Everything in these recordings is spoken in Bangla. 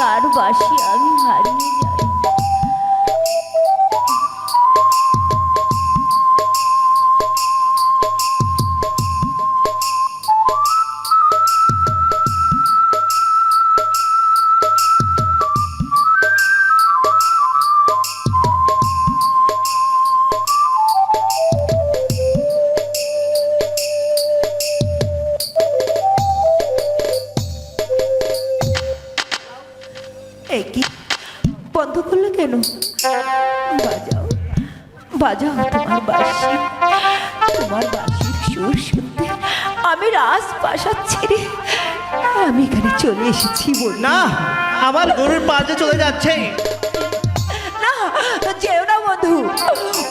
তার বাসি আমি হারিয়ে যাই। বাজাও বাজাও তোমার বাসি তোমার বাসির সুর শুনতে আমি রাজপ্রাসাদ ছেড়ে আমি এখানে চলে এসেছি বল। না আমার গরুর পাশে চলে যাচ্ছে। না যেও না বন্ধু।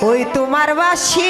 ওই তোমার বাসি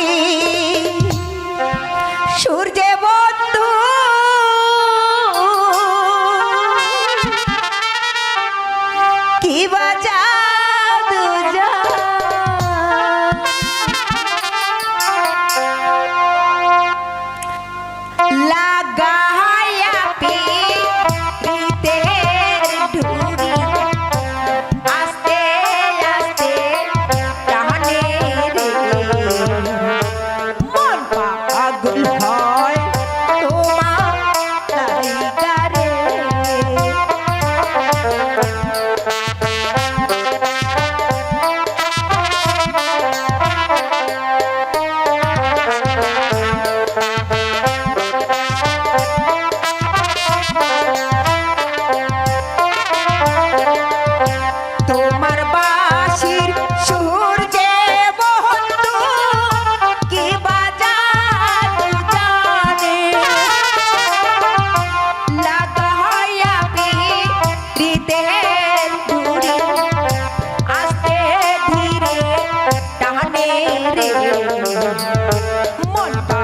মনটা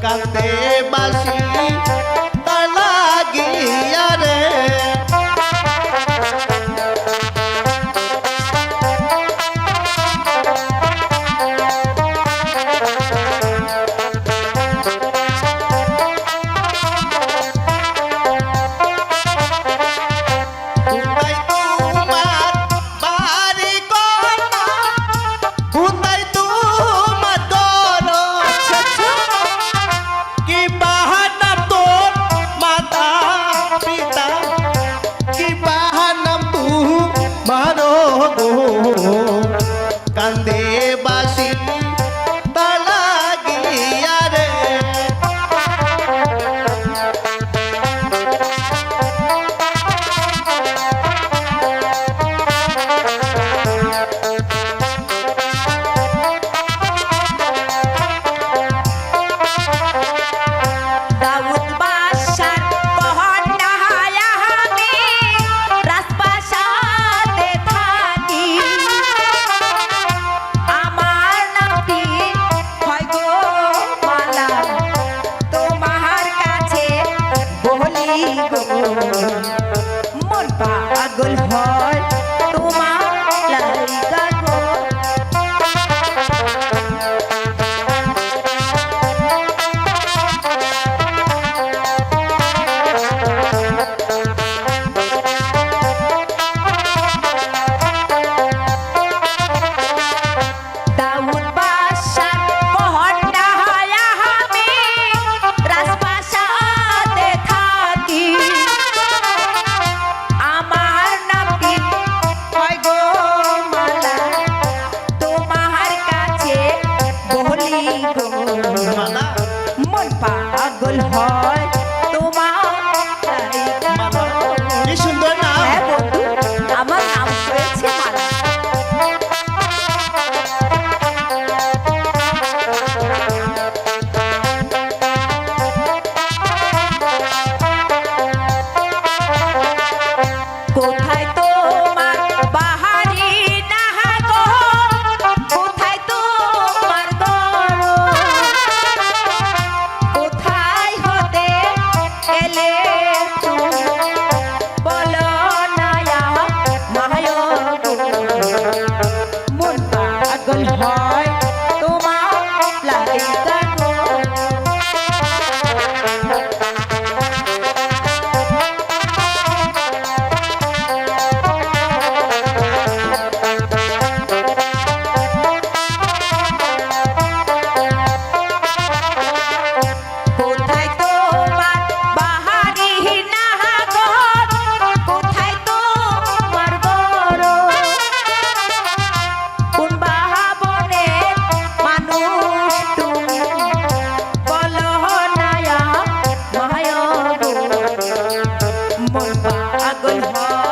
cante. পাগল হয়।